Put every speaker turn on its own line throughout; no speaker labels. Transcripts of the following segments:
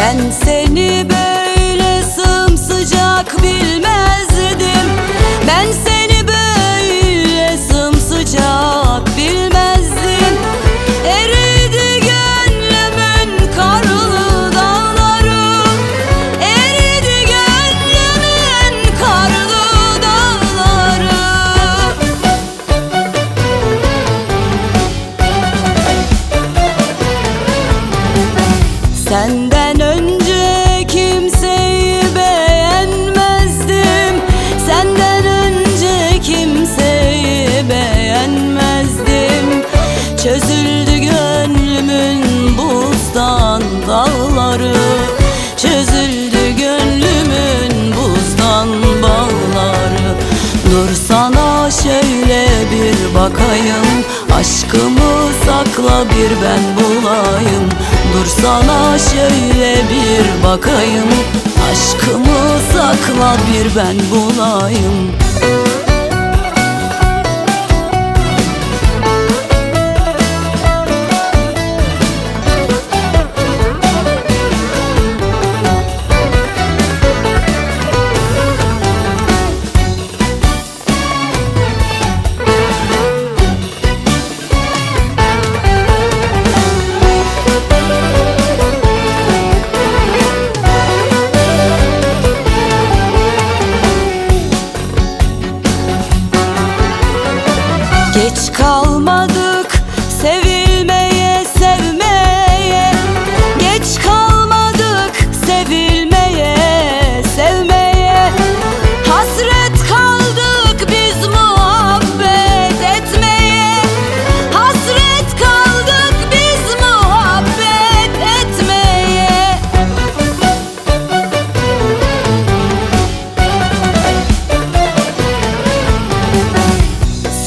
Ben seni böyle sımsıcak bilmezdim. Ben seni böyle sımsıcak bilmezdim. Eridi gönlümün karlı dağları. Eridi gönlümün karlı dağları. Sen Çözüldü gönlümün buzdan bağları. Dur sana şöyle bir bakayım Aşkımı sakla bir ben bulayım. Dur sana şöyle bir bakayım Aşkımı sakla bir ben bulayım.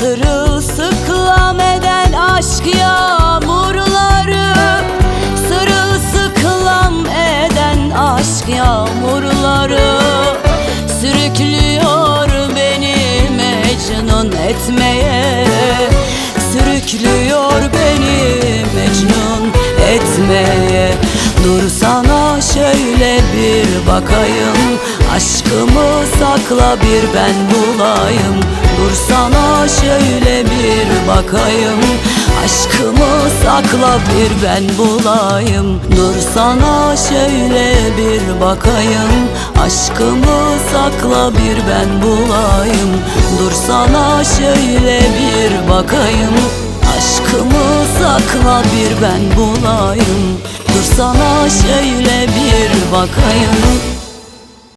Sırılsıklam eden aşk yağmurları Sırılsıklam eden aşk yağmurları. Sürüklüyor beni mecnun etmeye Sürüklüyor beni mecnun etmeye. Dur sana şöyle bir bakayım Aşkımı sakla bir ben bulayım Dur sana şöyle bir bakayım. Aşkımı sakla bir ben bulayım. Dur sana şöyle bir bakayım. Aşkımı sakla bir ben bulayım. Dur sana şöyle bir bakayım. Aşkımı sakla bir ben bulayım. Dur sana şöyle bir bakayım